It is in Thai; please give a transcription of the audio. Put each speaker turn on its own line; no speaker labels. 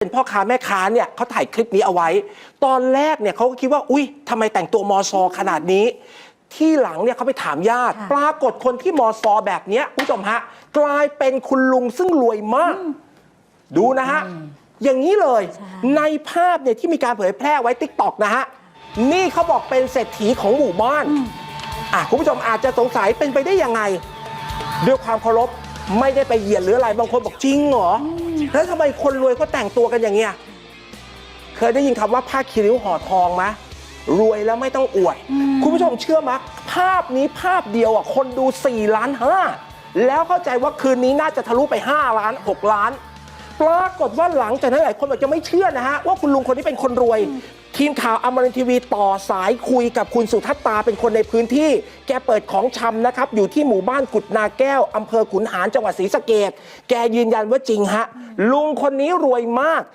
เป็นพ่อค้าแม่ค้าเนี่ยเขาถ่ายคลิปนี้เอาไว้ ตอนแรกเนี่ยเขาก็คิดว่า อุ้ยทำไมแต่งตัวมอซอขนาดนี้ ที่หลังเนี่ยเขาไปถามญาติ
ค่ะ
ปรากฏคนที่มอซอแบบเนี้ยคุณผู้ชมฮะ กลายเป็นคุณลุงซึ่งรวยมาก ดูนะฮะ อย่างนี้เลย
ใช่
ในภาพเนี่ยที่มีการเผยแพร่ไว้ติ๊กต็อกนะฮะ นี่เขาบอกเป็นเศรษฐีของหมู่บ้านอะคุณผู้ชมอาจจะสงสัยเป็นไปได้ยังไงด้วยความเคารพ ไม่ได้ไปเหยียดหรืออะไรบางคนบอกจริงเหรอแล้วทำไมคนรวยเขาแต่งตัวกันอย่างเงี้ยเคยได้ยินคำว่าผ้าคีริ้วห่อทองไหมรวยแล้วไม่ต้องอวด คุณผู้ชมเชื่อไหมภาพนี้ภาพเดียวอะคนดู4ล้านห้าแล้วเข้าใจว่าคืนนี้น่าจะทะลุไป 5 ล้าน 6 ล้าน ปรากฏว่าหลังจากนั้นหลายคนบอกจะไม่เชื่อนะฮะว่าคุณลุงคนนี้เป็นคนรวย ทีมข่าวอมรินทร์ทีวีต่อสายคุยกับคุณสุทัศตาเป็นคนในพื้นที่ แกเปิดของชำนะครับ อยู่ที่หมู่บ้านกุดนาแก้วอำเภอขุนหารจังหวัดศรีสะเกดแกยืนยันว่าจริงฮะลุงคนนี้รวยมาก